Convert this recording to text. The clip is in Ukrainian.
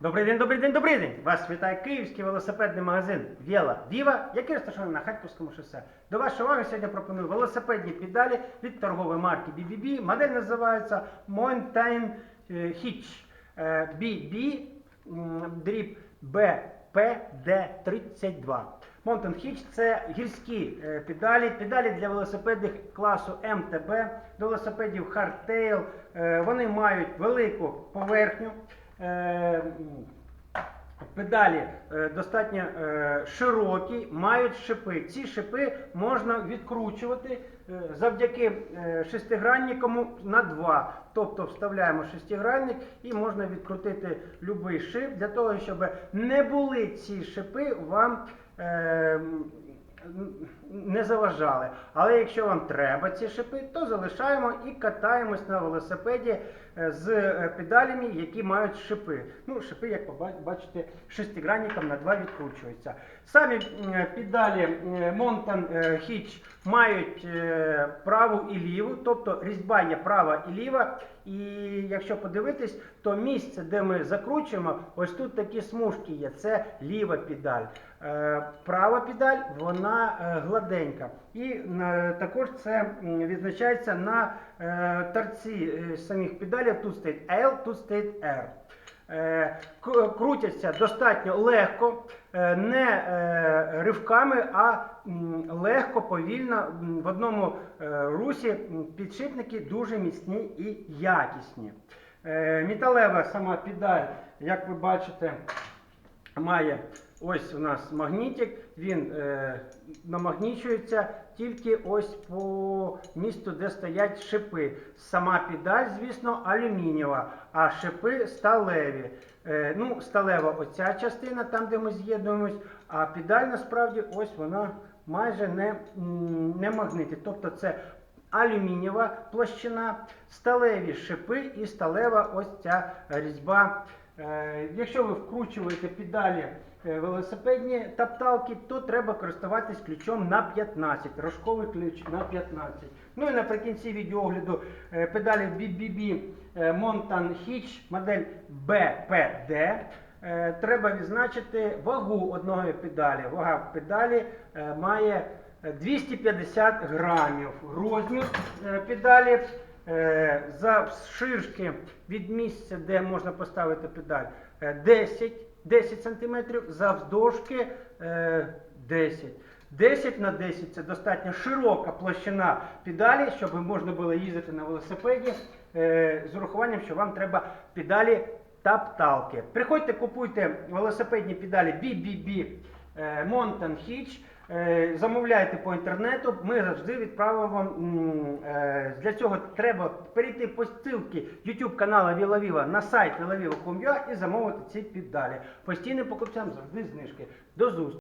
Добрий день, добрий день, добрий день! Вас вітає київський велосипедний магазин Віла Віва, який розташований на Харківському шосе. До вашої уваги сьогодні пропоную велосипедні педалі від торгової марки BBB. Модель називається Mountain е, Hitch е, BB м, дріб BPD32. Mountain Hitch це гірські е, педалі, педалі для велосипедів класу МТБ, до велосипедів Hardtail. Е, Вони мають велику поверхню. Е, Педалі е, достатньо е, широкі, мають шипи. Ці шипи можна відкручувати завдяки шестиграннику на два. Тобто вставляємо шестигранник і можна відкрутити будь-який шип для того, щоб не були ці шипи вам. Е, не заважали. Але якщо вам треба ці шипи, то залишаємо і катаємось на велосипеді е, з е, педалями, які мають шипи. Ну, шипи, як бачите, шестигранником на два відкручуються. Самі м, педалі е, Mountain е, Hitch мають е, праву і ліву, тобто різьба є права і ліва. І якщо подивитись, то місце, де ми закручуємо, ось тут такі смужки є. Це ліва педаль. Е, Права педаль, вона е, гладенька. І е, також це відзначається на торці самих педалів. Тут стоїть L, тут стоїть R. Е, Крутяться достатньо легко, е, не е, ривками, а легко, повільно. В одному русі підшипники дуже міцні і якісні. Металева сама педаль, як ви бачите, має ось у нас магнітик, він е, намагнічується тільки ось по місту, де стоять шипи. Сама педаль, звісно, алюмінієва, а шипи сталеві. Е, ну, сталева оця частина, там, де ми з'єднуємось, а педаль насправді ось вона майже не, не магнитить. Тобто це алюмінієва площина, сталеві шипи і сталева ось ця різьба. Е, Якщо ви вкручуєте педалі е, велосипедні тапталки, то треба користуватись ключом на 15, рожковий ключ на 15. Ну і наприкінці відеогляду е, педалі BBB Mountain Hitch модель BPD. Треба відзначити вагу одної педалі. Вага педалі має е, 250 грамів. Розмір педалі завширшки від місця, де можна поставити педаль, е, 10, 10 см, завдовжки е, 10. 10 на 10 це достатньо широка площина педалі, щоб можна було їздити на велосипеді е, з урахуванням, що вам треба педалі тапталки. Приходьте, купуйте велосипедні педалі BBB е, Mountain Hitch. Е, Замовляйте по інтернету, ми завжди відправимо вам. е, Для цього треба перейти по ссылці YouTube каналу Вілавіва на сайт vilaviva.com.ua і замовити ці піддалі. Постійним покупцям завжди знижки. До зустрічі!